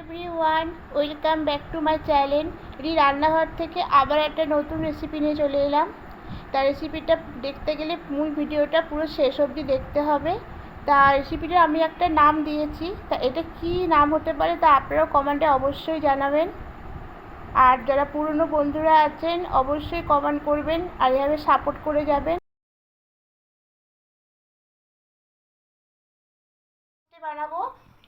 Everyone welcome back to my channel রি রান্নাঘর থেকে আবার একটা নতুন রেসিপি নিয়ে চলে এলাম। তার রেসিপিটা দেখতে গেলে মূল ভিডিওটা পুরো শেষ অবধি দেখতে হবে। তা রেসিপিটা আমি একটা নাম দিয়েছি। তা এটা কি নাম হতে পারে তা আপনারাও কমেন্টে অবশ্যই জানাবেন। আর যারা পুরনো বন্ধুরা আছেন, অবশ্যই কমেন্ট করবেন আর এভাবে সাপোর্ট করে যাবেন। বানাবো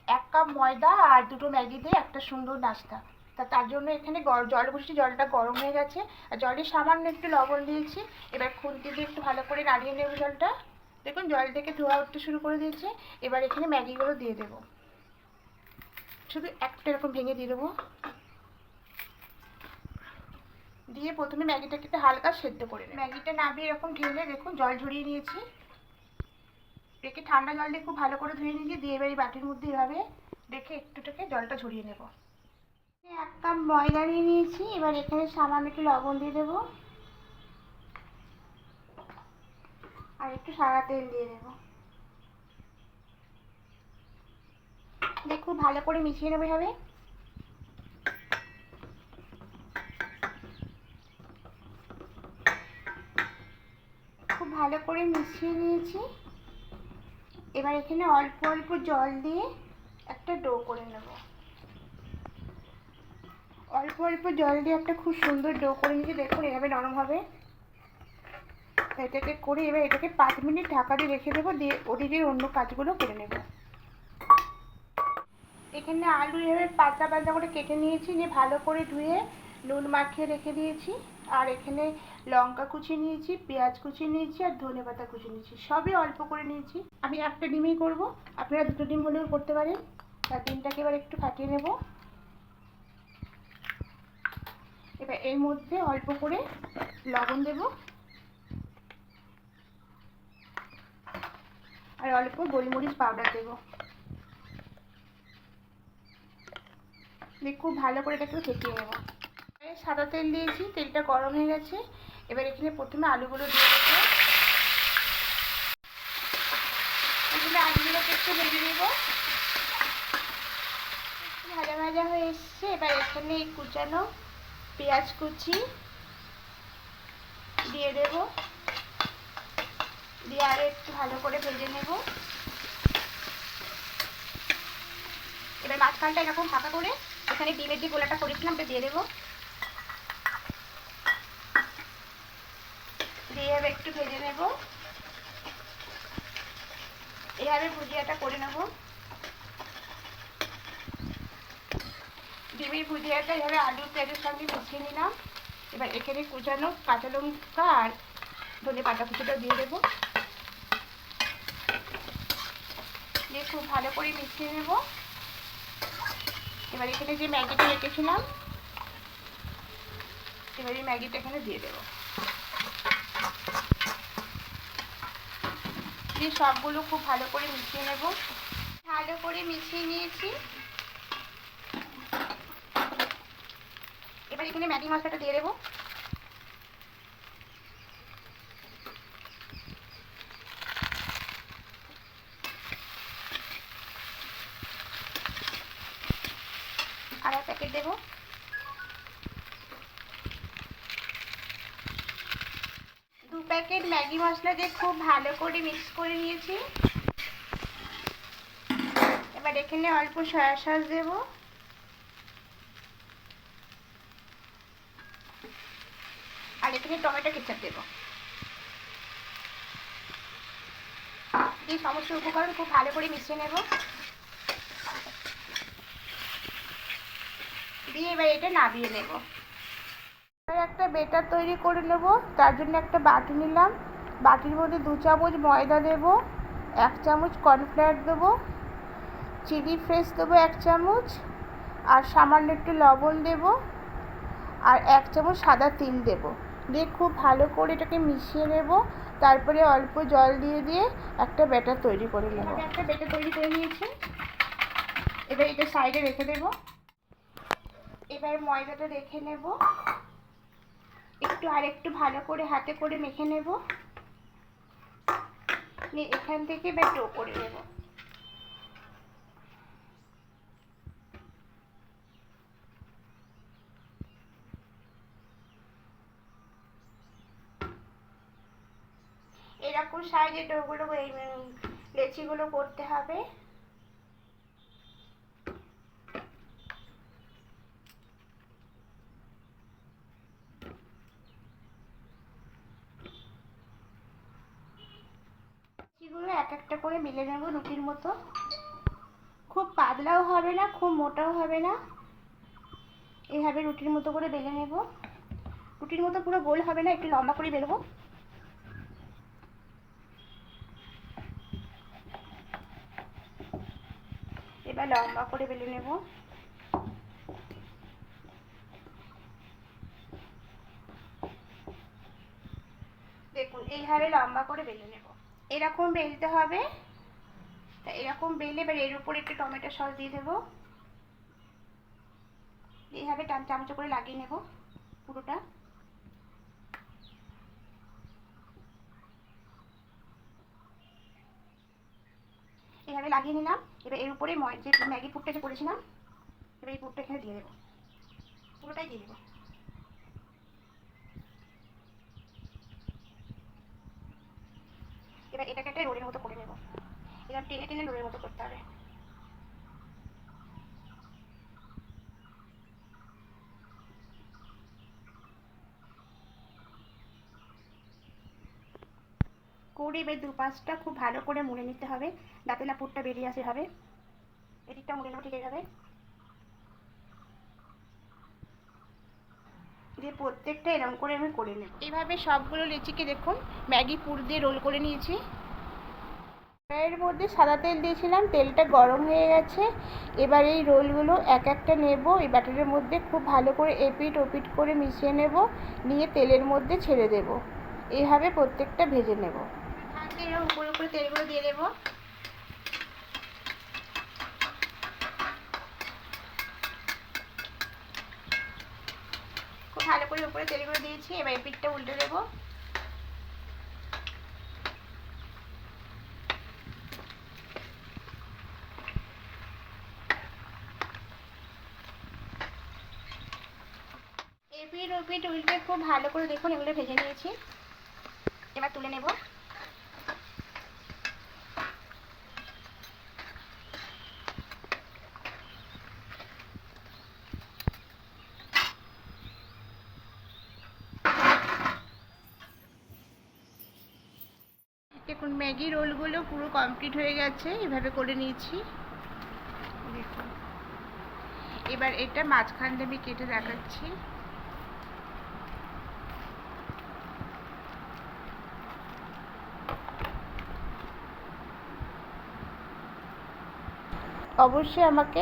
এক কাপ ময়দা আর দুটো ম্যাগি দিয়ে একটা সুন্দর নাস্তা। তা তার জন্য এখানে জল বসিয়ে জলটা গরম হয়ে গেছে। আর জলে সামান্য একটু লবণ দিয়েছি। এবার খুন্তি দিয়ে একটু ভালো করে নাড়িয়ে নেব জলটা। দেখুন, জল থেকে ধোয়া উঠতে শুরু করে দিয়েছে। এবার এখানে ম্যাগিগুলো দিয়ে দেবো। শুধু একটা এরকম ভেঙে দিয়ে দেবো। দিয়ে প্রথমে ম্যাগিটাকে একটু হালকা সেদ্ধ করে নেব। ম্যাগিটা নামিয়ে এরকম ঢেলে দেখুন, জল ঝরিয়ে নিয়েছি। রেখে ঠান্ডা জল দিয়ে খুব ভালো করে ধুয়ে নিয়েছি। দিয়ে এবার এই বাটির মধ্যে এভাবে রেখে একটুটাকে জলটা ঝরিয়ে নেব। এক কাপ ময়দা নিয়ে নিয়েছি, এবার এখানে সামান্য একটু লবণ দিয়ে দেবো। আর একটু সাদা তেল দিয়ে দেবো। দিয়ে খুব ভালো করে মিশিয়ে নেবে হবে খুব ভালো করে মিশিয়ে নিয়েছি। এবার এখানে অল্প অল্প জল দিয়ে একটা ডো করে নেব। অল্প অল্প জল দিয়ে একটা খুব সুন্দর ডো করে নিয়েছি, দেখুন এভাবে নরম হবে। এটাকে করে এবার এটাকে পাঁচ মিনিট ঢাকা দিয়ে রেখে দেবো, দিয়ে ওদিকে অন্য কাজগুলো করে নেব। এখানে আলু এভাবে পাতলা পাতলা করে কেটে নিয়েছি, নিয়ে ভালো করে ধুয়ে নুন মাখিয়ে রেখে দিয়েছি। আর এখানে লঙ্কা কুচি নিয়েছি, পেঁয়াজ কুচি নিয়েছি, আর ধনে পাতা কুচি নিয়েছি। সবই অল্প করে নিয়েছি। আমি একটা ডিমই করব, আপনারা দুটো ডিম হলেও করতে পারেন। তার ডিমটাকে এবার একটু ফাটিয়ে নেব। এবার এর মধ্যে অল্প করে লবণ দেব। আর অল্প গোলমরিচ পাউডার দেবো। দিয়ে খুব ভালো করে এটাকে ফেটিয়ে নেব। সাদা তেল দিয়েছি, তেলটা গরম হয়ে গেছে। এবার এখানে প্রথমে আলুগুলো দিয়ে দেবো। আলুগুলোকে একটু ভেজে নেব। ভাজা ভাজা হয়ে এসছে, এবার এখানে কুচানো পেঁয়াজ কুচি দিয়ে দেব। দিয়ে আরও একটু ভালো করে ভেজে নেব। এবার মাঝখানটা এরকম ফাঁকা করে এখানে ডিমের যে গোলাটা করেছিলাম ওটা দিয়ে দেবো। দিয়ে এবার একটু ভেজে নেব। এভাবে ভুজিয়াটা করে নেব। ডিমের ভুজিয়াটা এভাবে আলু তেলের সঙ্গে মিশিয়ে নিলাম। এবার এখানে কুচানো কাঁচা লঙ্কা আর ধনে পাতা কুচিটা দিয়ে দেবো। দিয়ে খুব ভালো করে মিশিয়ে নেব। এবার এখানে যে ম্যাগিটা রেখেছিলাম, এবার এই ম্যাগিটা এখানে দিয়ে দেবো। দিয়ে সবগুলো খুব ভালো করে মিশিয়ে নেব। ভালো করে মিশিয়ে নিয়েছি। এখানে ম্যাগি মশলাটা দিয়ে দেবো। আর প্যাকেট দেবো। দু প্যাকেট ম্যাগি মশলা দিয়ে খুব ভালো করে মিক্স করে নিয়েছি। এবার এখানে অল্প সয়া সস দেবো। আর এখানে টমেটো কেচাপ দেবো। এই সমস্ত উপকরণ খুব ভালো করে মিশিয়ে নেব। দিয়ে এবার এটা নামিয়ে নেব। একটা বেটার তৈরি করে নেব, তার জন্য একটা বাটি নিলাম। বাটির মধ্যে দু চামচ ময়দা দেব, এক চামচ কর্নফ্লাওয়ার দেবো চিলি ফ্রেশ দেবো এক চামচ, আর সামান্য একটু লবণ দেব, আর এক চামচ সাদা তিল দেব। দিয়ে খুব ভালো করে এটাকে মিশিয়ে নেব। তারপরে অল্প জল দিয়ে দিয়ে একটা ব্যাটার তৈরি করে নেব। একটা ব্যাটার তৈরি করে নিয়েছি। এবার এটা সাইডে রেখে দেব। এবার ময়দাটা রেখে নেব। একটু আর একটু ভালো করে হাতে করে মেখে নেব। এখান থেকে এবার ডো করে নেব। এরকম সাইজে ডোগুলো এই লেচিগুলো করতে হবে। লেচিগুলো এক একটা করে মিলে নেব রুটির মতো। খুব পাতলাও হবে না, খুব মোটাও হবে না। এইভাবে রুটির মতো করে বেলে নেব। রুটির মতো পুরো গোল হবে না, একটু লম্বা করে বেলবো। এবার লম্বা করে বেলে নেব। দেখুন এইভাবে লম্বা করে বেলে নেব। এরকম বেলতে হবে। তা এরকম বেলে এবার এর উপর একটু টমেটো সস দিয়ে দেবো। এইভাবে চামচ করে লাগিয়ে নেব পুরোটা। এইভাবে লাগিয়ে নিলাম। এবার এর উপরে যে ম্যাগি পুটটা যে করেছিলাম, এবার এই পুটটা এখানে দিয়ে দেবো। পুরোটাই দিয়ে দেবো। এবার এটাকে একটা রোলের মতো করে নেব। এবার টেনে টেনে রোলের মতো করতে হবে। করে এবার দু পাঁচটা খুব ভালো করে মুড়ে নিতে হবে। যাতে না পুরটা বেরিয়ে আসে হবে এদিকটা মুড়ে নেব ঠিক এইভাবে দিয়ে প্রত্যেকটা এরকম করে আমি করে নেব। এইভাবে সবগুলো লিচিকে দেখুন, ম্যাগি পুর দিয়ে রোল করে নিয়েছি। এর মধ্যে সাদা তেল দিয়েছিলাম, তেলটা গরম হয়ে গেছে। এবার এই রোলগুলো এক একটা নেব। এই ব্যাটারের মধ্যে খুব ভালো করে এপিট ওপিট করে মিশিয়ে নেব। নিয়ে তেলের মধ্যে ছেড়ে দেব। এইভাবে প্রত্যেকটা ভেজে নেব। হাতে এরকম উপরে উপরে তেলগুলো দিয়ে দেবো। খুব ভালো করে উপরে তেলগুলো দিয়েছি, এবার এই পিঠটা উল্টে দেবো। এপিট ওপিট উল্টে খুব ভালো করে দেখুন, এগুলো ভেজে নিয়েছি। এবার তুলে নেব। দেখুন, ম্যাগি রোলগুলো পুরো কমপ্লিট হয়ে গেছে, এভাবে করে নিয়েছি। দেখুন। এবার এটা মাঝখান দিয়ে আমি কেটে দেখাচ্ছি। অবশ্যই আমাকে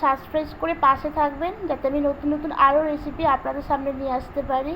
সাবস্ক্রাইব করে পাশে থাকবেন, যাতে আমি নতুন নতুন আরও রেসিপি আপনাদের সামনে নিয়ে আসতে পারি।